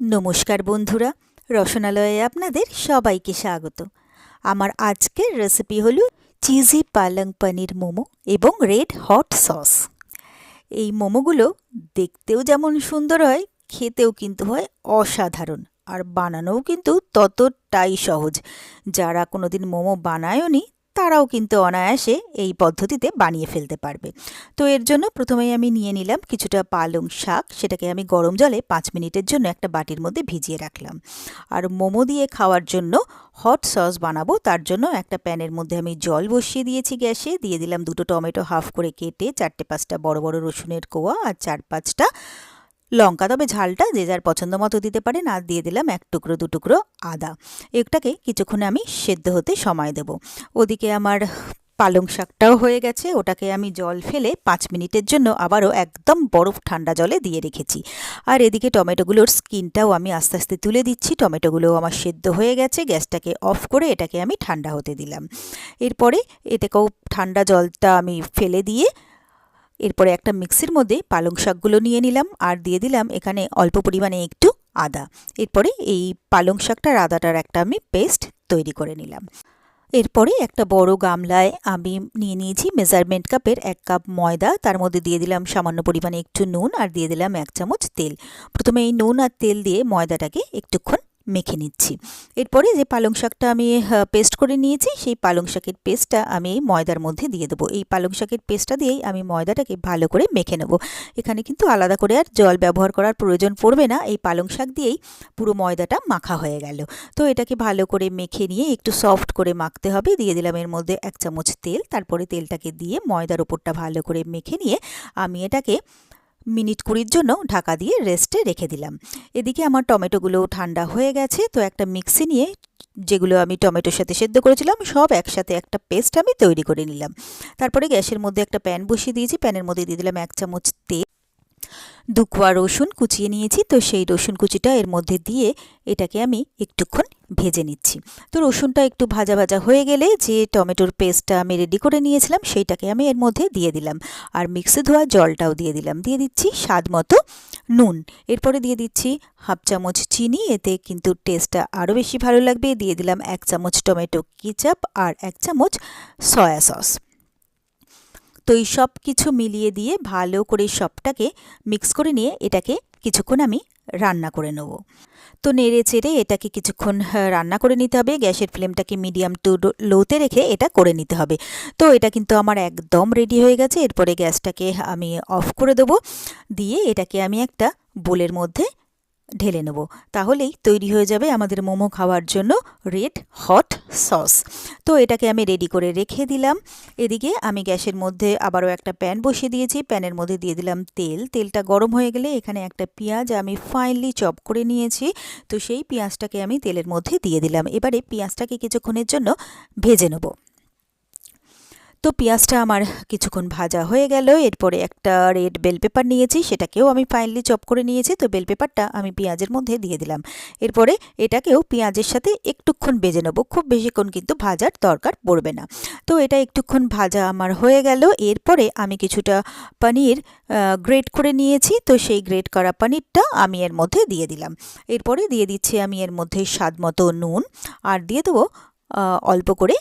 নমস্কার বন্ধুরা, রসনালয়ে আপনাদের সবাইকে স্বাগত। আমার আজকের রেসিপি হলো চিজি পালং পনির মোমো এবং রেড হট সস এই মোমোগুলো দেখতেও যেমন সুন্দর হয়, খেতেও কিন্তু হয় অসাধারণ আর বানানোও কিন্তু ততটাই সহজ। যারা কোনোদিন মোমো বানায়নি তারাও কিন্তু অনায়াসে এই পদ্ধতিতে বানিয়ে ফেলতে পারবে। তো এর জন্য প্রথমেই আমি নিয়ে নিলাম কিছুটা পালং শাক, সেটাকে আমি গরম জলে পাঁচ মিনিটের জন্য একটা বাটির মধ্যে ভিজিয়ে রাখলাম। আর মোমো দিয়ে খাওয়ার জন্য হট সস বানাবো, তার জন্য একটা প্যানের মধ্যে আমি জল বসিয়ে দিয়েছি গ্যাসে, দিয়ে দিলাম দুটো টমেটো হাফ করে কেটে চারটে পাঁচটা বড় বড় রসুনের কোয়া আর চার পাঁচটা লঙ্কা, তবে ঝালটা যে যার পছন্দ মতো দিতে পারেন, আর দিয়ে দিলাম এক টুকরো, দু টুকরো আদা। এটাকে কিছুক্ষণ আমি সেদ্ধ হতে সময় দেব। ওদিকে আমার পালং শাকটাও হয়ে গেছে। ওটাকে আমি জল ফেলে পাঁচ মিনিটের জন্য আবারও একদম বরফ ঠান্ডা জলে দিয়ে রেখেছি। আর এদিকে টমেটোগুলোর স্কিনটাও আমি আস্তে আস্তে তুলে দিচ্ছি। টমেটোগুলোও আমার সেদ্ধ হয়ে গেছে। গ্যাসটাকে অফ করে এটাকে আমি ঠান্ডা হতে দিলাম। এরপরে এটাকেও ঠান্ডা জলটা আমি ফেলে দিয়ে এরপরে একটা মিক্সির মধ্যে পালং শাকগুলো নিয়ে নিলাম আর দিয়ে দিলাম এখানে অল্প পরিমাণে একটু আদা। এরপরে এই পালং শাকটার আদাটার একটা আমি পেস্ট তৈরি করে নিলাম। এরপরে একটা বড় গামলায় আমি নিয়ে নিয়েছি মেজারমেন্ট কাপের এক কাপ ময়দা। তার মধ্যে দিয়ে দিলাম সামান্য পরিমাণে একটু নুন আর দিয়ে দিলাম এক চামচ তেল। প্রথমে এই নুন আর তেল দিয়ে ময়দাটাকে একটুক্ষণ মেখে নিচ্ছি। এরপরে যে পালং শাকটা আমি পেস্ট করে নিয়েছি, সেই পালং শাকের পেস্টটা আমি ময়দার মধ্যে দিয়ে দেবো। এই পালং শাকের পেস্টটা দিয়েই আমি ময়দাটাকে ভালো করে মেখে নেব। এখানে কিন্তু আলাদা করে আর জল ব্যবহার করার প্রয়োজন পড়বে না। এই পালং শাক দিয়েই পুরো ময়দাটা মাখা হয়ে গেল। তো এটাকে ভালো করে মেখে নিয়ে একটু সফট করে মাখতে হবে। দিয়ে দিলাম এর মধ্যে এক চামচ তেল। তারপরে তেলটাকে দিয়ে ময়দার ওপরটা ভালো করে মেখে নিয়ে আমি এটাকে মিনিট কুড়ির জন্য ঢাকা দিয়ে রেস্টে রেখে দিলাম। এদিকে আমার টমেটোগুলো ঠান্ডা হয়ে গেছে, তো একটা মিক্সি নিয়ে যেগুলো আমি টমেটোর সাথে সেদ্ধ করেছিলাম, সব একসাথে একটা পেস্ট আমি তৈরি করে নিলাম। তারপরে গ্যাসের মধ্যে একটা প্যান বসিয়ে দিয়েছি, প্যানের মধ্যে দিয়ে দিলাম এক চামচ তেল। দু কোয়া রসুন কুচিয়ে নিয়েছি। তো সেই রসুন কুচিটা এর মধ্যে দিয়ে এটাকে আমি একটুক্ষণ ভেজে নিচ্ছি। তো রসুনটা একটু ভাজা ভাজা হয়ে গেলে যে টমেটোর পেস্টটা আমি রেডি করে নিয়েছিলাম, সেইটাকে আমি এর মধ্যে দিয়ে দিলাম। আর মিক্সি ধোয়া জলটাও দিয়ে দিলাম। দিয়ে দিচ্ছি স্বাদ মতো নুন। এরপরে দিয়ে দিচ্ছি হাফ চামচ চিনি, এতে কিন্তু টেস্টটা আরও বেশি ভালো লাগবে। দিয়ে দিলাম এক চামচ টমেটো কিচাপ আর এক চামচ সয়া সস। তো এই সব কিছু মিলিয়ে দিয়ে ভালো করে সবটাকে মিক্স করে নিয়ে এটাকে কিছুক্ষণ আমি রান্না করে নেব। তো নেড়ে চেড়ে এটাকে কিছুক্ষণ রান্না করে নিতে হবে। গ্যাসের ফ্লেমটাকে মিডিয়াম টু লোতে রেখে এটা করে নিতে হবে। তো এটা কিন্তু আমার একদম রেডি হয়ে গেছে। এরপরে গ্যাসটাকে আমি অফ করে দেবো। দিয়ে এটাকে আমি একটা বোলের মধ্যে ঢেলে নেব। তাহলেই তৈরি হয়ে যাবে আমাদের মোমো খাওয়ার জন্য রেড হট সস তো এটাকে আমি রেডি করে রেখে দিলাম। এদিকে আমি গ্যাসের মধ্যে আবারও একটা প্যান বসিয়ে দিয়েছি। প্যানের মধ্যে দিয়ে দিলাম তেল। তেলটা গরম হয়ে গেলে এখানে একটা পেঁয়াজ আমি ফাইনলি চপ করে নিয়েছি। তো সেই পেঁয়াজটাকে আমি তেলের মধ্যে দিয়ে দিলাম। এবারে পেঁয়াজটাকে কিছুক্ষণের জন্য ভেজে নেব। তো পেঁয়াজটা আমার কিছুক্ষণ ভাজা হয়ে গেল। এরপরে একটা রেড বেল পেপার নিয়েছি, সেটাকেও আমি ফাইনলি চপ করে নিয়েছি। তো বেল পেপারটা আমি পেঁয়াজের মধ্যে দিয়ে দিলাম। এরপরে এটাকেও পেঁয়াজের সাথে একটুক্ষণ বেজে নেব। খুব বেশিক্ষণ কিন্তু ভাজার দরকার পড়বে না। তো এটা একটুক্ষণ ভাজা আমার হয়ে গেল। এরপরে আমি কিছুটা পনির গ্রেট করে নিয়েছি। তো সেই গ্রেট করা পনিরটা আমি এর মধ্যে দিয়ে দিলাম। এরপরে দিয়ে দিচ্ছি আমি এর মধ্যে স্বাদ মতো নুন। আর দিয়ে দেবো অল্প করে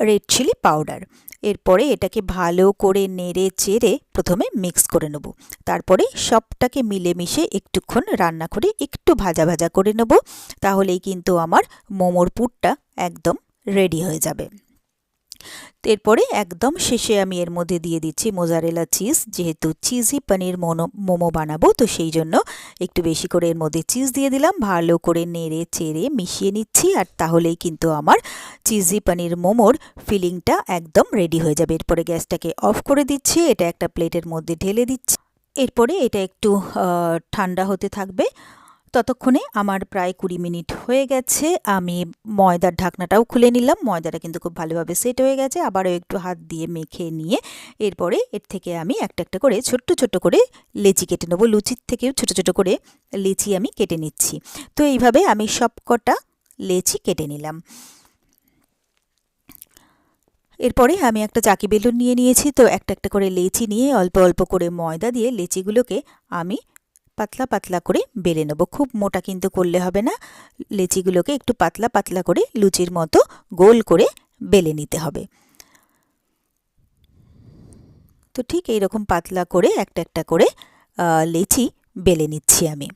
রেড চিলি পাউডার এরপরে এটাকে ভালো করে নেড়ে চেড়ে প্রথমে মিক্স করে নেব। তারপরে সবটাকে মিলেমিশে একটুক্ষণ রান্না করে একটু ভাজা ভাজা করে নেব। তাহলেই কিন্তু আমার মোমোর পুরটা একদম রেডি হয়ে যাবে। এরপরে একদম শেষে আমি এর মধ্যে দিয়ে দিচ্ছি মোজারেলা চিজ, যেহেতু চিজি পনির মোমো বানাবো, তো সেই জন্য একটু বেশি করে এর মধ্যে চিজ দিয়ে দিলাম। ভালো করে নেড়ে চেড়ে মিশিয়ে নিচ্ছি, আর তাহলেই কিন্তু আমার চিজি পনির মোমোর ফিলিংটা একদম রেডি হয়ে যাবে। এরপরে গ্যাসটাকে অফ করে দিচ্ছি, এটা একটা প্লেটের মধ্যে ঢেলে দিচ্ছি। এরপরে এটা একটু ঠান্ডা হতে থাকবে। ততক্ষণে আমার প্রায় কুড়ি মিনিট হয়ে গেছে। আমি ময়দার ঢাকনাটাও খুলে নিলাম। ময়দাটা কিন্তু খুব ভালোভাবে সেট হয়ে গেছে। আবারও একটু হাত দিয়ে মেখে নিয়ে এরপরে এর থেকে আমি একটা একটা করে ছোট্ট ছোট্ট করে লেচি কেটে নেব। লুচির থেকেও ছোট ছোট করে লেচি আমি কেটে নিচ্ছি। তো এইভাবে আমি সব কটা লেচি কেটে নিলাম। এরপরে আমি একটা চাকি বেলুন নিয়ে নিয়েছি। তো একটা একটা করে লেচি নিয়ে অল্প অল্প করে ময়দা দিয়ে লেচিগুলোকে আমি পাতলা পাতলা করে বেলে নেব। খুব মোটা কিন্তু করলে হবে না। লেচিগুলোকে একটু পাতলা পাতলা করে লুচির মতো গোল করে বেলে নিতে হবে। তো ঠিক এইরকম পাতলা করে একটা একটা করে লেচি বেলে নিচ্ছি আমি।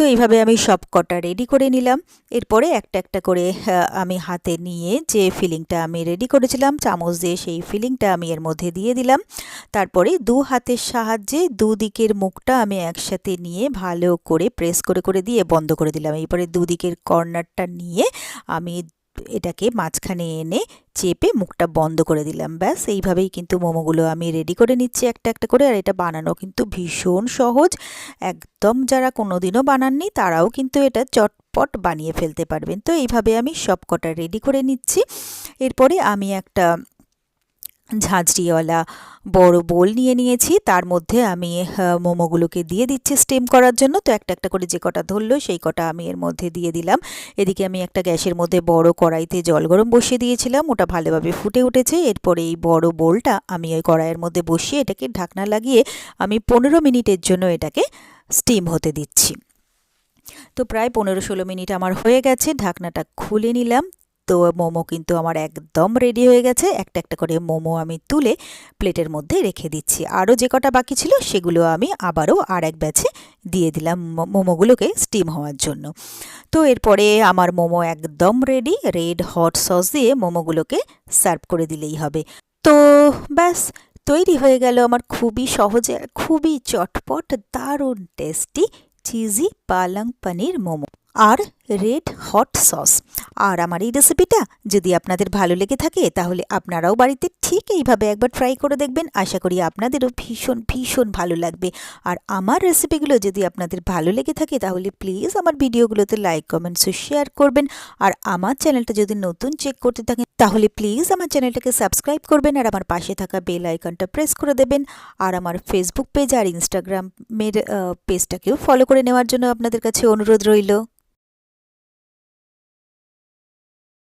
তো এইভাবে আমি সব কটা রেডি করে নিলাম। এরপরে একটা একটা করে আমি হাতে নিয়ে যে ফিলিংটা আমি রেডি করেছিলাম, চামচ দিয়ে সেই ফিলিংটা আমি এর মধ্যে দিয়ে দিলাম। তারপরে দু হাতের সাহায্যে দুদিকের মুখটা আমি একসাথে নিয়ে ভালো করে প্রেস করে করে দিয়ে বন্ধ করে দিলাম। এরপরে দুদিকের কর্নারটা নিয়ে আমি এটাকে মাঝখানে এনে চেপে মুখটা বন্ধ করে দিলাম। ব্যাস, এইভাবেই কিন্তু মোমোগুলো আমি রেডি করে নিচ্ছি একটা একটা করে। আর এটা বানানো কিন্তু ভীষণ সহজ। একদম যারা কোনো দিনও বানাননি, তারাও কিন্তু এটা চটপট বানিয়ে ফেলতে পারবেন। তো এইভাবে আমি সব কটা রেডি করে নিচ্ছি। এরপরে আমি একটা ঝাঁঝরিওয়ালা বড় বোল নিয়ে নিয়েছি। তার মধ্যে আমি মোমোগুলোকে দিয়ে দিচ্ছি স্টিম করার জন্য। তো একটা একটা করে যে কটা ধরলো, সেই কটা আমি এর মধ্যে দিয়ে দিলাম। এদিকে আমি একটা গ্যাসের মধ্যে বড় কড়াইতে জল গরম বসিয়ে দিয়েছিলাম। ওটা ভালোভাবে ফুটে উঠেছে। এরপরে এই বড় বোলটা আমি ওই কড়াইয়ের মধ্যে বসিয়ে এটাকে ঢাকনা লাগিয়ে আমি পনেরো মিনিটের জন্য এটাকে স্টিম হতে দিচ্ছি। তো প্রায় পনেরো ষোলো মিনিট আমার হয়ে গেছে। ঢাকনাটা খুলে নিলাম। তো মোমো কিন্তু আমার একদম রেডি হয়ে গেছে। একটা একটা করে মোমো আমি তুলে প্লেটের মধ্যে রেখে দিচ্ছি। আরও যে কটা বাকি ছিল সেগুলো আমি আবারও আর এক ব্যাচে দিয়ে দিলাম মোমোগুলোকে স্টিম হওয়ার জন্য। তো এরপরে আমার মোমো একদম রেডি রেড হট সস দিয়ে মোমোগুলোকে সার্ভ করে দিলেই হবে। তো ব্যাস, তৈরি হয়ে গেল আমার খুবই সহজে, খুবই চটপট, দারুণ টেস্টি চিজি পালং পনির মোমো। আর রেড হট সস। আর আমার এই রেসিপিটা যদি আপনাদের ভালো লেগে থাকে, তাহলে আপনারাও বাড়িতে ঠিক এইভাবে একবার ট্রাই করে দেখবেন। আশা করি আপনাদেরও ভীষণ ভীষণ ভালো লাগবে। আর আমার রেসিপিগুলো যদি আপনাদের ভালো লেগে থাকে, তাহলে প্লিজ আমার ভিডিওগুলোতে লাইক কমেন্টস শেয়ার করবেন। আর আমার চ্যানেলটা যদি নতুন চেক করতে থাকেন, তাহলে প্লিজ আমার চ্যানেলটাকে সাবস্ক্রাইব করবেন। আর আমার পাশে থাকা বেল আইকনটা প্রেস করে দেবেন। আর আমার ফেসবুক পেজ আর ইনস্টাগ্রামের পেজটাকেও ফলো করে নেওয়ার জন্য আপনাদের কাছে অনুরোধ রইল।